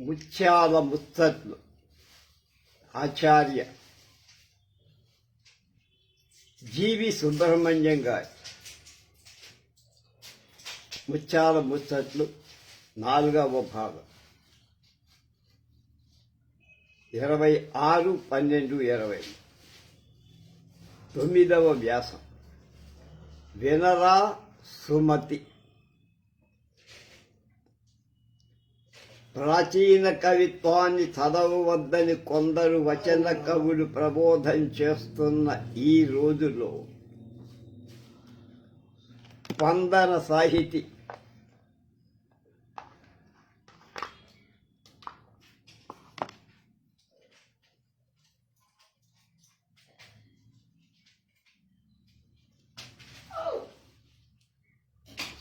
ముత్యాల ముత్తట్లు ఆచార్య. జీవి సుబ్రహ్మణ్యం గారి ముత్యాల ముచ్చట్లు నాలుగవ భాగం. ఇరవై ఆరు పన్నెండు ఇరవై. తొమ్మిదవ వ్యాసం. వినరా సుమతి. ప్రాచీన కవిత్వాన్ని చదవవద్దని కొందరు వచన కవులు ప్రబోధం చేస్తున్న ఈ రోజులో స్పందన సాహితీ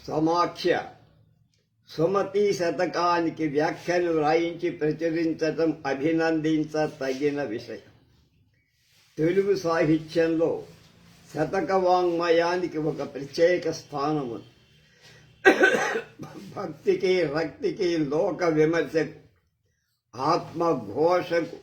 సమాఖ్య సుమతి శతకానికి వ్యాఖ్యలు వ్రాయించి ప్రచురించటం అభినందించ తగిన విషయం. తెలుగు సాహిత్యంలో శతక వాంగ్మయానికి ఒక ప్రత్యేక స్థానం ఉంది భక్తికి రక్తికి లోక విమర్శకు ఆత్మఘోషకు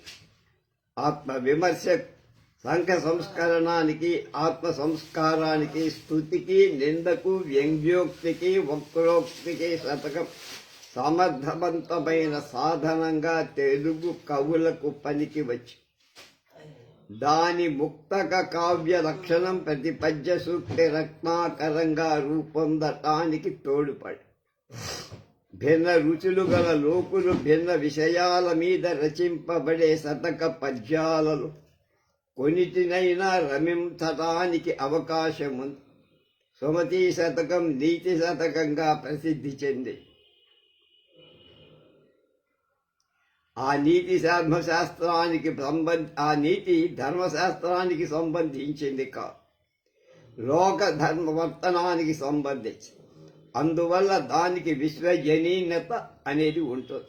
ఆత్మ విమర్శకు సంఘ సంస్కరణానికి ఆత్మ సంస్కారానికి స్థుతికి నిందకు వ్యంగ్యోక్తికి వక్రోక్తికి శతకం. సమర్థవంతమైన సాధనంగా తెలుగు కవులకు పనికి వచ్చి దాని ముక్తక కావ్య లక్షణం ప్రతి పద్య సూక్తి రత్నాకరంగా రూపొందటానికి తోడుపడి. భిన్న రుచులు గల లోకులు భిన్న విషయాల మీద రచింపబడే శతక పద్యాలలో కొన్నిటినైనా రమించటానికి అవకాశం ఉంది సుమతి శతకం నీతి శతకంగా ప్రసిద్ధి చెంది. ఆ నీతి ధర్మశాస్త్రానికి సంబంధ ఆ నీతి ధర్మశాస్త్రానికి సంబంధించింది కా. లోక ధర్మవర్తనానికి సంబంధించి అందువల్ల దానికి విశ్వజనీనత అనేది ఉంటుంది.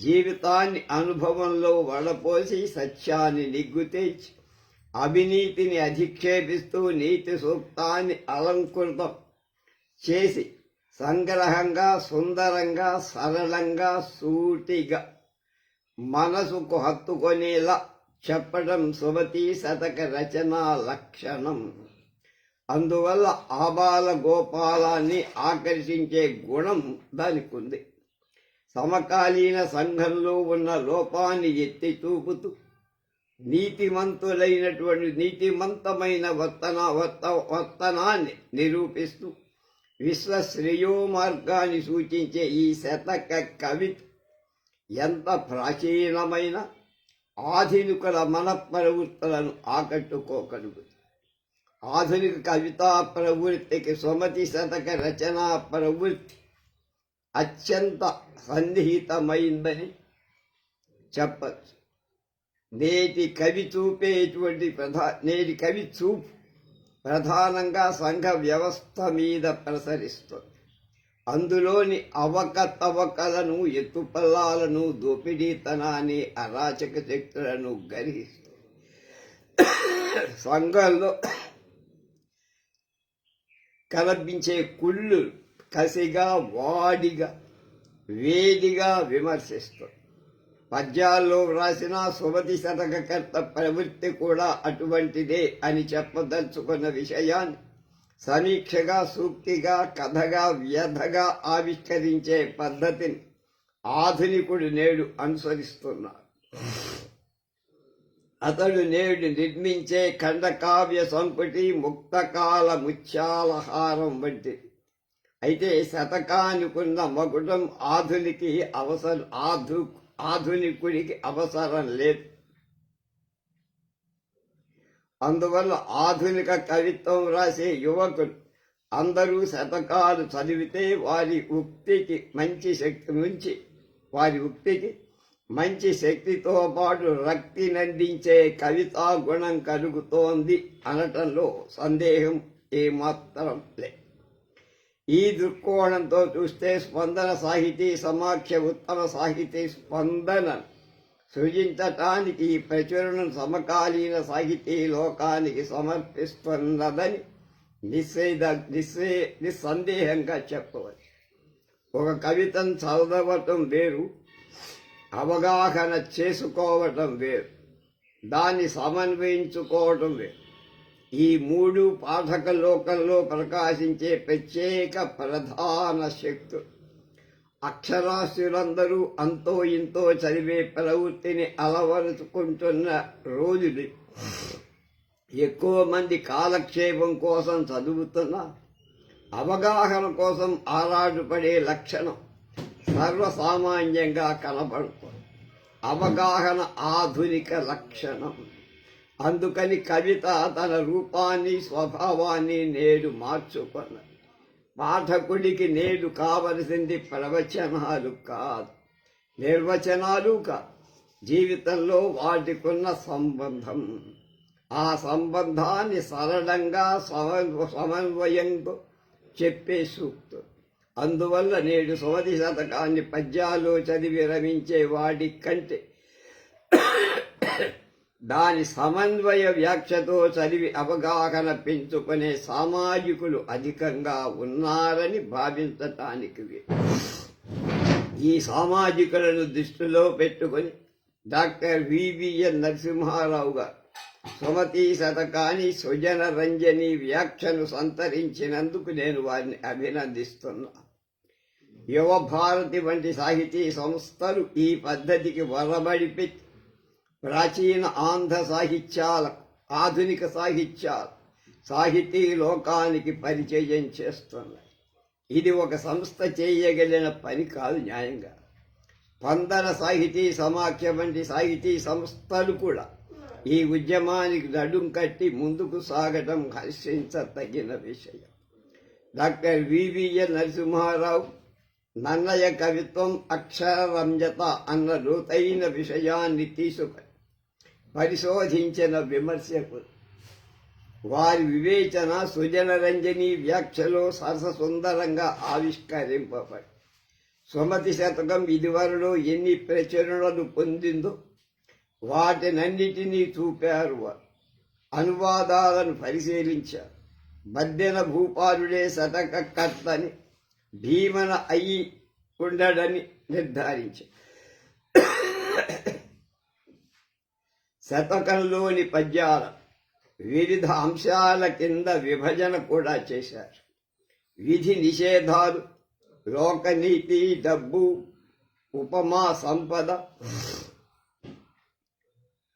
జీవితాన్ని అనుభవంలో వడపోసి సత్యాన్ని నిగ్గు తెచ్చి అవినీతిని అధిక్షేపిస్తూ నీతి సూక్తాన్ని అలంకృతం చేసి సంగ్రహంగా సుందరంగా సరళంగా సూటిగా మనసుకు హత్తుకొనేలా చెప్పడం సుమతి శతక రచనా లక్షణం. అందువల్ల ఆబాల గోపాలాన్ని ఆకర్షించే గుణం దానికి ఉంది సమకాలీన సంఘంలో ఉన్న లోపాన్ని ఎత్తి చూపుతూ నీతిమంతులైనటువంటి నీతిమంతమైన వర్తన వర్త వర్తనాన్ని నిరూపిస్తూ విశ్వశ్రేయో మార్గాన్ని సూచించే ఈ శతక కవి ఎంత ప్రాచీనమైన ఆధునికుల మన ప్రవృత్తులను ఆకట్టుకోగలుగుతుంది ఆధునిక కవితా ప్రవృత్తికి సుమతి శతక రచనా ప్రవృత్తి అత్యంత సన్నిహితమైందని చెప్పచ్చు. నేటి కవి చూపేటువంటి ప్రధా నేటి కవి చూపు ప్రధానంగా సంఘ వ్యవస్థ మీద ప్రసరిస్తుంది. అందులోని అవకతవకలను ఎత్తుపల్లాలను దోపిడీతనాన్ని అరాచక శక్తులను గరిస్తుంది సంఘంలో కనిపించే కుళ్ళు కసిగా వాడిగా వేడిగా విమర్శిస్తుంది. పద్యాల్లో వ్రాసిన సుమతి శతకకర్త ప్రవృత్తి కూడా అటువంటిదే అని చెప్పదలుచుకున్న విషయాన్ని సమీక్షగా సూక్తిగా కథగా వ్యధగా ఆవిష్కరించే పద్ధతిని ఆధునికుడు నేడు అనుసరిస్తున్నాడు. అతడు నేడు నిర్మించే ఖండకావ్య సంపుటి ముక్తకాల ముత్యాలహారం వంటిది. అయితే శతకానికున్న మగుటం ఆధునికి అవసరం ఆధు ఆధునికుడికి అవసరం లేదు. అందువల్ల ఆధునిక కవిత్వం రాసే యువకులు అందరూ శతకాలు చదివితే వారి ఉక్తికి మంచి శక్తి నుంచి వారి ఉక్తికి మంచి శక్తితో పాటు రక్తి నందించే కవితా గుణం కలుగుతోంది అనటంలో సందేహం ఏమాత్రం లేదు. ఈ దృక్కోణంతో చూస్తే స్పందన సాహితీ సమాఖ్య ఉత్తమ సాహితీ స్పందన. సృజించటానికి ఈ ప్రచురణం సమకాలీన సాహితీ లోకానికి సమర్పిస్తున్నదని నిశ్చేద నిశ్చే నిస్సందేహంగా చెప్పవచ్చు. ఒక కవితను చదవటం వేరు అవగాహన చేసుకోవటం వేరు దాన్ని సమన్వయించుకోవటం వేరు. ఈ మూడు పాఠక లోకంలో ప్రకాశించే ప్రత్యేక ప్రధాన శక్తు అక్షరాస్యులందరూ అంతో ఇంతో చదివే ప్రవృత్తిని అలవరుచుకుంటున్న రోజులు. ఎక్కువ మంది కాలక్షేపం కోసం చదువుతున్న అవగాహన కోసం ఆరాటపడే లక్షణం సర్వసామాన్యంగా కనబడుతుంది. అవగాహన ఆధునిక లక్షణం. అందుకని కవిత తన రూపాన్ని స్వభావాన్ని నేడు మార్చుకున్నది పాఠకుడికి నేడు కావలసింది ప్రవచనాలు కాదు నిర్వచనాలు కాదు. జీవితంలో వాటికున్న సంబంధం ఆ సంబంధాన్ని సరళంగా సమన్వ- సమన్వయంతో చెప్పే సూక్తు అందువల్ల నేడు సుమతి శతకాన్ని పద్యాలు చదివి రమించే వాడి కంటే దాని సమన్వయ వ్యాఖ్యతో చదివి అవగాహన పెంచుకునే సామాజికులు అధికంగా ఉన్నారని భావించటానికి ఈ సామాజికులను దృష్టిలో పెట్టుకొని డాక్టర్ వివిఎన్ నరసింహారావు గారు సుమతి శతకాని సుజన రంజని వ్యాఖ్యను సంతరించినందుకు నేను వారిని అభినందిస్తున్నా. యువ భారతి వంటి సాహితీ సంస్థలు ఈ పద్ధతికి వరబడి పెట్టి ప్రాచీన ఆంధ్ర సాహిత్యాల ఆధునిక సాహిత్యాలు సాహితీ లోకానికి పరిచయం చేస్తున్నాయి. ఇది ఒక సంస్థ చేయగలిగిన పని కాదు న్యాయంగా. పందర సాహితీ సమాఖ్య వంటి సాహితీ సంస్థలు కూడా ఈ ఉద్యమానికి నడుం కట్టి ముందుకు సాగటం హర్షించతగిన విషయం. డాక్టర్ వివిఎన్ నరసింహారావు నన్నయ కవిత్వం అక్షరరంజత అన్న లోతైన విషయాన్ని తీసుకొని పరిశోధించిన విమర్శకులు వారి వివేచన సుజనరంజని వ్యాఖ్యలో సరససుందరంగా ఆవిష్కరింపబడి సుమతి శతకం ఇదివరలో ఎన్ని ప్రచురణలు పొందిందో వాటినన్నిటినీ చూపారు వారు. అనువాదాలను పరిశీలించారు. మధ్యన భూపాలుడే శతక కర్తని భీమన అయి ఉండడని నిర్ధారించారు. శతకంలోని పద్యాల వివిధ అంశాల కింద విభజన కూడా చేశారు. విధి నిషేధాలు లోకనీతి డబ్బు ఉపమా సంపద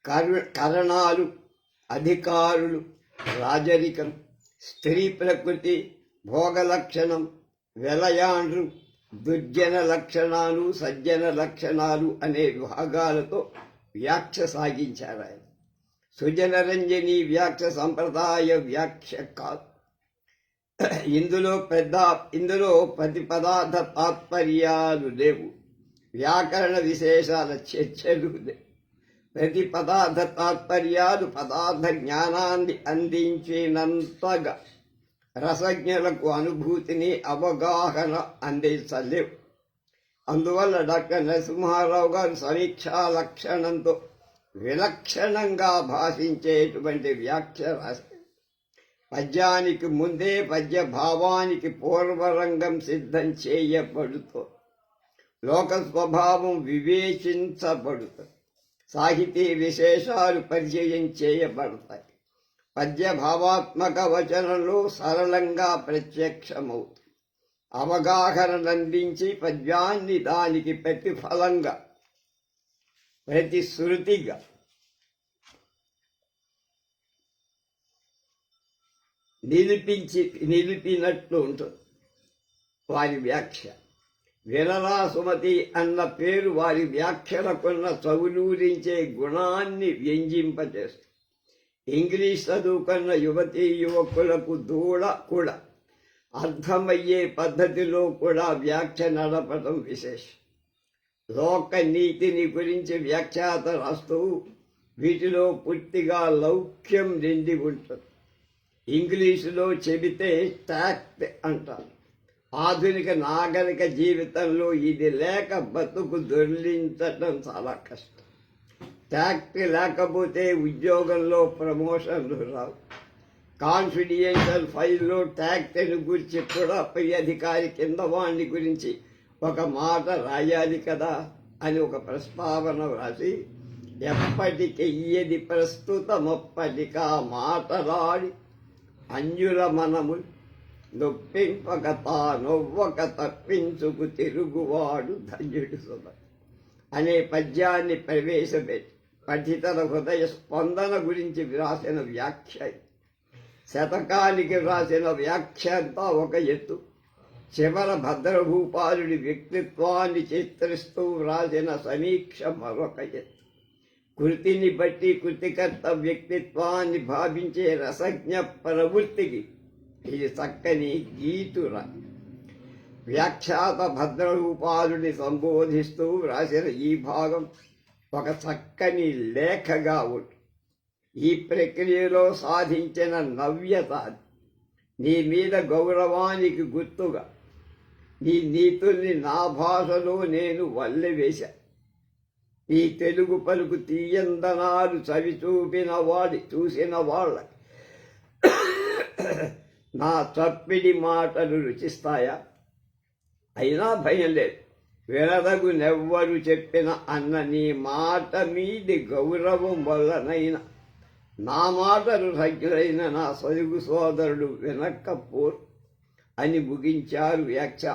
కరు- కరణాలు అధికారులు రాజరికం స్త్రీ ప్రకృతి భోగ లక్షణం వెలయాండ్రు దుర్జన లక్షణాలు సజ్జన లక్షణాలు అనే విభాగాలతో వ్యాఖ్య సాగించారు ఆయన సుజనరంజని వ్యాఖ్య సంప్రదాయ వ్యాఖ్య కాదు ఇందులో పెద్ద ఇందులో ప్రతి పదార్థ తాత్పర్యాలు లేవు. వ్యాకరణ విశేషాల చర్చలు లేవు. ప్రతి పదార్థ తాత్పర్యాలు పదార్థ జ్ఞానాన్ని అందించినంతగా రసజ్ఞులకు అనుభూతిని అవగాహన అందించలేవు. అందువల్ల డాక్టర్ నరసింహారావు గారు సమీక్షా లక్షణంతో విలక్షణంగా భాషించేటువంటి వ్యాఖ్య రాశారు. పద్యానికి ముందే పద్య భావానికి పూర్వరంగం సిద్ధం చేయబడుతో లోక స్వభావం వివేచించబడుతుంది సాహితీ విశేషాలు పరిచయం చేయబడతాయి. పద్య భావాత్మక వచనంలో సరళంగా ప్రత్యక్షమవుతుంది. అవగాహననందించి పద్యాన్ని దానికి ప్రతిఫలంగా ప్రతి శృతిగా. నిలిపించి నిలిపినట్లు ఉంటుంది వారి వ్యాఖ్య. వినరా సుమతి అన్న పేరు వారి వ్యాఖ్యలకున్న చవులూరించే గుణాన్ని వ్యంజింపజేస్తుంది. ఇంగ్లీష్ చదువుకున్న యువతీ యువకులకు దూడ కూడా అర్థమయ్యే పద్ధతిలో కూడా వ్యాఖ్య నడపడం విశేషం. లోక నీతిని గురించి వ్యాఖ్యాత రాస్తూ వీటిలో పూర్తిగా లౌక్యం నిండి ఉంటుంది. ఇంగ్లీషులో చెబితే టాక్ట్ అంటారు. ఆధునిక నాగరిక జీవితంలో ఇది లేక బతుకు దొర్లించటం చాలా కష్టం. ట్యాక్ట్ లేకపోతే ఉద్యోగంలో ప్రమోషన్లు రావు. కాన్ఫిడెన్షియల్ ఫైల్లో ట్యాక్ట్ని గురించి కూడా పై అధికారి కింద వాణ్ణి గురించి ఒక మాట రాయాలి కదా అని ఒక ప్రస్తావన వ్రాసి ఎప్పటికెయ్యది ప్రస్తుతమప్పటికా మాటలాడి అంజుల మనము నొప్పింపక తా నొవ్వక తప్పించుకు తిరుగువాడు ధన్యుడు సుధ అనే పద్యాన్ని ప్రవేశపెట్టి పఠితల హృదయ స్పందన గురించి వ్రాసిన వ్యాఖ్య ఇది. శతకానికి రాసిన వ్యాఖ్యంతా ఒక ఎత్తు. చివర భద్రభూపాలుడి వ్యక్తిత్వాన్ని చిత్రిస్తూ వ్రాసిన సమీక్ష మరొక ఎత్తు. కృతిని బట్టి కృతికర్త వ్యక్తిత్వాన్ని భావించే రసజ్ఞ ప్రవృత్తికి ఇది చక్కని గీతుర. వ్యాఖ్యాత భద్రరూపాలుని సంబోధిస్తూ వ్రాసిన ఈ భాగం ఒక చక్కని లేఖగా ఉంటుంది ఈ ప్రక్రియలో సాధించిన నవ్యత నీ మీద గౌరవానికి గుర్తుగా. నీ నీతుల్ని నా భాషలో నేను వల్లె నీ తెలుగు పలుకు తీయందనాలు చవి చూపిన వాడి చూసిన వాళ్ళ నా చప్పిడి మాటలు రుచిస్తాయా? అయినా భయం లేదు. వినదగు నెవ్వరు చెప్పిన అన్న నీ మాట మీది గౌరవం వల్లనైనా. నా మాటలు సజ్ఞులైన నా సదుగు సోదరుడు వినక్కపోరు అని ముగించారు వ్యాఖ్య.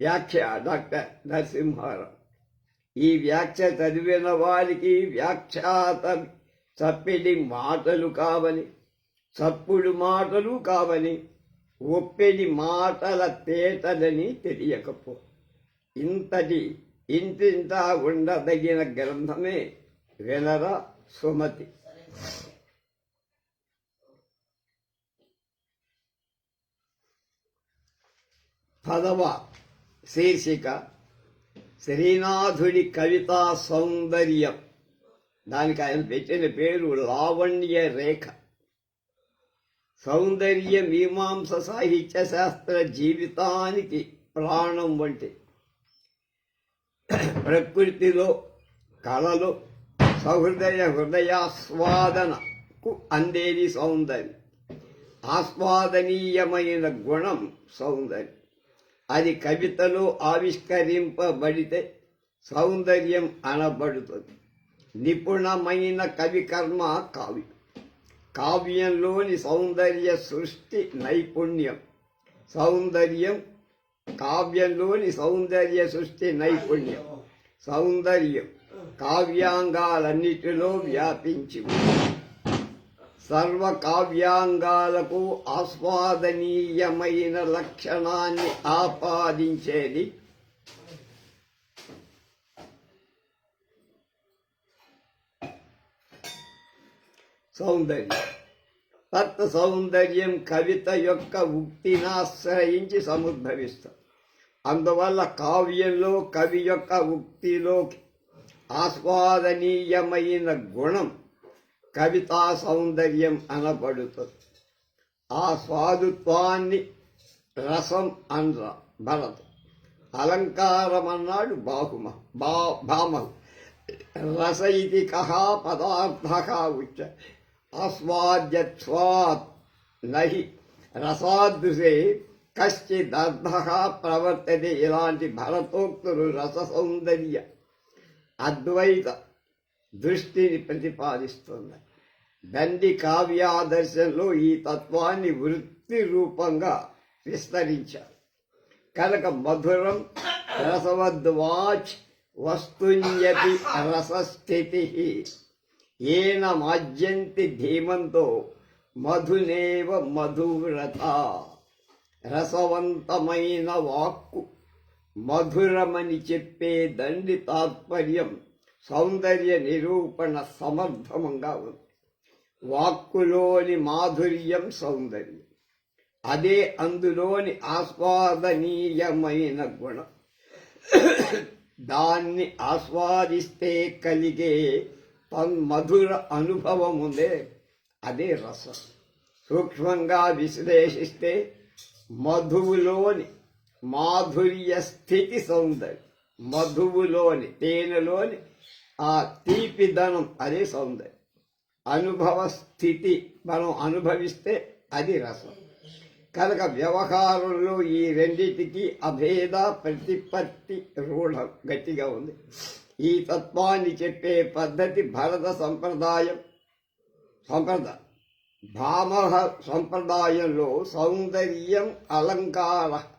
వ్యాఖ్య డాక్టర్ నరసింహారావు. ఈ వ్యాఖ్య చదివిన వారికి వ్యాఖ్యాత చప్పిడి మాటలు కావని చప్పుడు మాటలు కావని ఒప్పెడి మాటల తేటలని తెలియకపో. ఇంతటి ఇంతింత ఉండదగిన గ్రంథమే వినర సుమతి. పదవ శీర్షిక శ్రీనాథుడి కవితా సౌందర్యం. దానికి ఆయన పెట్టిన పేరు లావణ్య రేఖ. సౌందర్య మీమాంస సాహిత్య శాస్త్ర జీవితానికి ప్రాణం వంటి ప్రకృతిలో కళలు సహృదయ హృదయాస్వాదనకు అందేది సౌందర్యం ఆస్వాదనీయమైన గుణం సౌందర్యం అది కవితలో ఆవిష్కరింపబడితే సౌందర్యం అనబడుతుంది నిపుణమైన కవి కర్మ కావ్యం కావ్యంలోని సౌందర్య సృష్టి నైపుణ్యం సౌందర్యం కావ్యంలోని సౌందర్య సృష్టి నైపుణ్యం సౌందర్యం కావ్యాంగాలన్నిటిలో వ్యాపించి సర్వ కావ్యాంగాలకు ఆస్వాదనీయమైన లక్షణాన్ని ఆపాదించేది సౌందర్యం. తత్ సౌందర్యం కవిత యొక్క ఉక్తిని ఆశ్రయించి సముద్భవిస్తాం. అందువల్ల కావ్యంలో కవి యొక్క ఉక్తిలోకి ఆస్వాదనీయమైన గుణం కవితా సౌందర్యం అనబడుతుంది. ఆ స్వాదుత్వాన్ని రసం అన్ర భరత్. అలంకారం అన్నాడు బాహుమ బా భామహు రస ఇది కహ పదార్థ ఉచ్చ ఆస్వాద్యత్వాత్ నహి. రసాదృశే కశ్చిదర్థ ప్రవర్తతే. ఇలాంటి భరతోక్తులు రస సౌందర్య అద్వైత దృష్టిని ప్రతిపాదిస్తుంది. దండి కావ్యాదర్శంలో ఈ తత్వాన్ని వృత్తి రూపంగా విస్తరించారు. కనుక మధురం రసవద్వాచ్ వస్తున్యపి రసస్థితి. ఏన మాజ్యంతి ధీమంతో మధునేవ మధువ్రత. రసవంతమైన వాక్కు మధురమని చెప్పే దండి తాత్పర్యం సౌందర్య నిరూపణ సమర్థమంగా ఉంది. వాక్కులోని మాధుర్యం సౌందర్యం అదే అందులోని ఆస్వాదనీయమైన గుణం. దాన్ని ఆస్వాదిస్తే కలిగే తన్మధుర అనుభవం ఉందే అదే రసం. సూక్ష్మంగా విశ్లేషిస్తే మధువులోని మాధుర్య స్థితి సౌందర్యం మధువులోని తేనెలోని ఆ తీపిదనం అదే సౌందర్యం. అనుభవ స్థితి మనం అనుభవిస్తే అది రసం. కనుక వ్యవహారంలో ఈ రెండిటికి అభేద ప్రతిపత్తి రూఢం గట్టిగా ఉంది. ఈ తత్వాన్ని చెప్పే పద్ధతి భరత సంప్రదాయం. సంప్రదాయం భామహ సంప్రదాయంలో సౌందర్యం అలంకార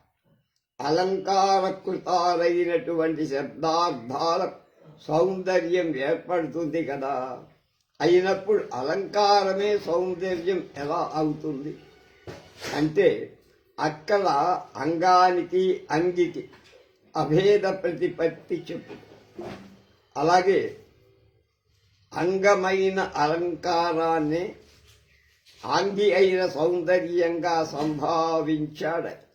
అలంకారకృతాలైనటువంటి శబ్దార్థాల సౌందర్యం ఏర్పడుతుంది కదా. అయినప్పుడు అలంకారమే సౌందర్యం ఎలా అవుతుంది? అంటే అక్కడ అంగానికి అంగికి అభేద ప్రతిపత్తి చెప్పు. అలాగే అంగమైన అలంకారాన్ని ఆంగి అయిన సౌందర్యంగా సంభావించాడు.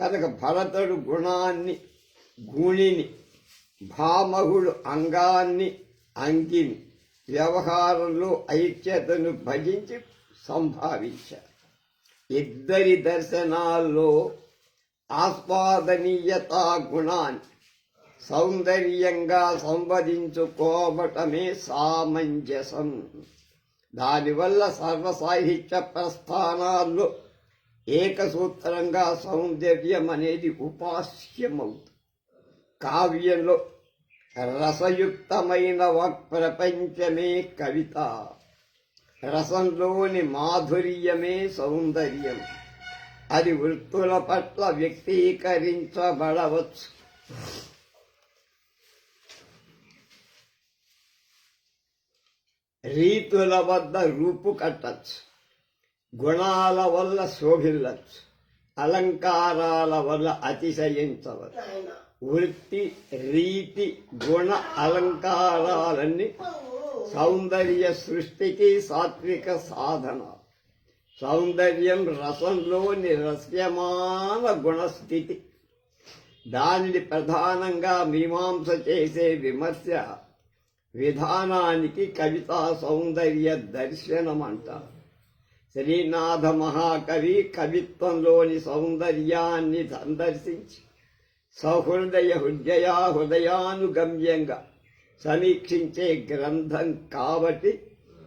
కనుక భరతుడు గుణాన్ని గుణిని భామహుడు అంగాన్ని అంగిని వ్యవహారంలో ఐక్యతను భజించి సంభావించారు ఇద్దరి దర్శనాల్లో ఆస్వాదనీయత గుణాన్ని సౌందర్యంగా సంవదించుకోవటమే సామంజసం. దానివల్ల సర్వసాహిత్య ప్రస్థానాల్లో ఏకసూత్రంగా సౌందర్యం అనేది ఉపాస్యమవుతుంది. కావ్యంలో రసయుక్తమైన వాక్ ప్రపంచమే కవిత. రసంలోని మాధుర్యమే సౌందర్యం. అది వృత్తుల పట్ల వ్యక్తీకరించబడవచ్చు. రీతుల వద్ద రూపు కట్టచ్చు. గుణాల వల్ల శోభిల్లచ్చు. అలంకారాల వల్ల అతిశయించవచ్చు. వృత్తి రీతి గుణ అలంకారాలన్నీ సౌందర్య సృష్టికి సాత్విక సాధన సౌందర్యం రసంలోని రస్యమాన గుణస్థితి. దానిని ప్రధానంగా మీమాంస చేసే విమర్శ విధానానికి కవితా సౌందర్య దర్శనం అంటారు శ్రీనాథ మహాకవి కవిత్వంలోని సౌందర్యాన్ని సందర్శించి సహృదయ హృదయా హృదయానుగమ్యంగా సమీక్షించే గ్రంథం కాబట్టి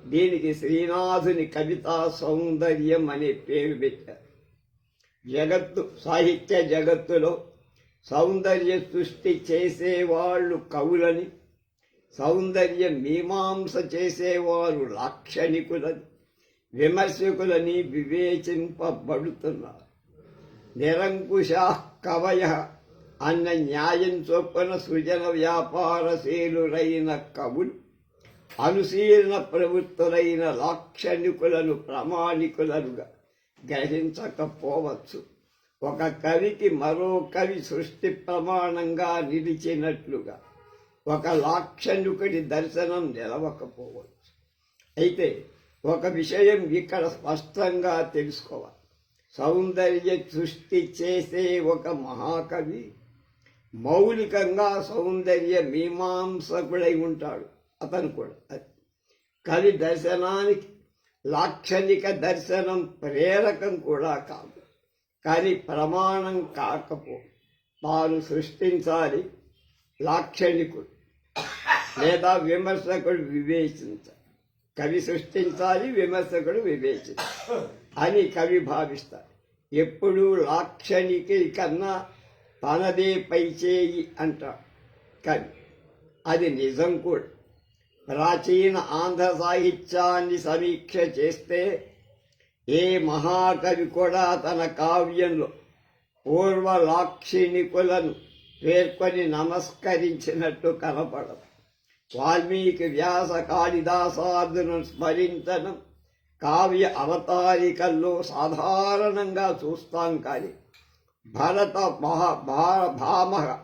దీనికి శ్రీనాథుని కవితా సౌందర్యం అనే పేరు పెట్టారు. జగత్తు సాహిత్య జగత్తులో సౌందర్య సృష్టి చేసేవాళ్ళు కవులని సౌందర్య మీమాంస చేసేవారు లాక్షణికులని విమర్శకులని వివేచింపబడుతున్నారు నిరంకుశ కవయ అన్న న్యాయం చొప్పున సృజన వ్యాపారశీలురైన కవులు అనుశీలన ప్రవృత్తులైన లాక్షణికులను ప్రామాణికులనుగా గ్రహించకపోవచ్చు. ఒక కవికి మరో కవి సృష్టి ప్రమాణంగా నిలిచినట్లుగా ఒక లాక్షణికుడి దర్శనం నిలవకపోవచ్చు. అయితే ఒక విషయం ఇక్కడ స్పష్టంగా తెలుసుకోవాలి. సౌందర్య సృష్టి చేసే ఒక మహాకవి మౌలికంగా సౌందర్య మీమాంసకుడై ఉంటాడు. అతను కూడా అది. కవి దర్శనానికి లాక్షణిక దర్శనం ప్రేరకం కూడా కాదు. కానీ ప్రమాణం కాకపో తాను సృష్టించాలి లాక్షణికుడు లేదా విమర్శకుడు వివేచించాలి. కవి సృష్టించాలి విమర్శకుడు వివేచించాలి అని కవి భావిస్తాడు ఎప్పుడూ లాక్షణికి కన్నా తనదే పైచేయి అంటాడు కవి. అది నిజం కూడా. ప్రాచీన ఆంధ్ర సాహిత్యాన్ని సమీక్ష చేస్తే ఏ మహాకవి కూడా తన కావ్యంలో పూర్వ లాక్షణికులను పేర్కొని నమస్కరించినట్టు కనపడదు. వాల్మీకి వ్యాస కాళిదాసాదును స్మరించడం కావ్య అవతారికల్లో సాధారణంగా చూస్తాం కానీ భరత మహా భా-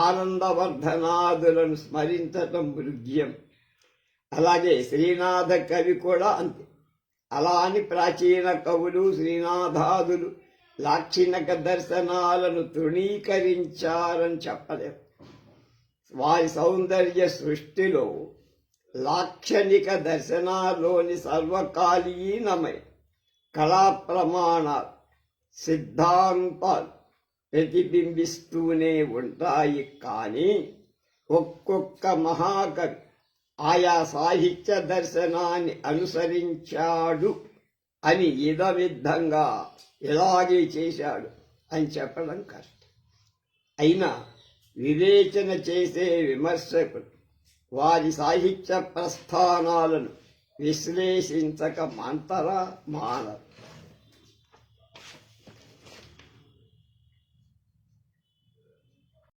ఆనందవర్ధనాదులను స్మరించటం మృగ్యం అలాగే శ్రీనాథ కవి కూడా అంతే అలా అని ప్రాచీన కవులు శ్రీనాథాదులు లాక్షణిక దర్శనాలను తృణీకరించారని చెప్పలేము వారి సౌందర్య సృష్టిలో లాక్షణిక దర్శనాల్లోని సర్వకాలీనమై కళా ప్రమాణాలు సిద్ధాంతాలు ప్రతిబింబిస్తూనే ఉంటాయి. కానీ ఒక్కొక్క మహాకవి ఆయా సాహిత్య దర్శనాన్ని అనుసరించాడు అని ఇదవిధంగా ఇలాగే చేశాడు అని చెప్పడం కష్టం అయినా వివేచన చేసే విమర్శకులు. వారి సాహిత్య ప్రస్థానాలను విశ్లేషించక మంతరా మానరు.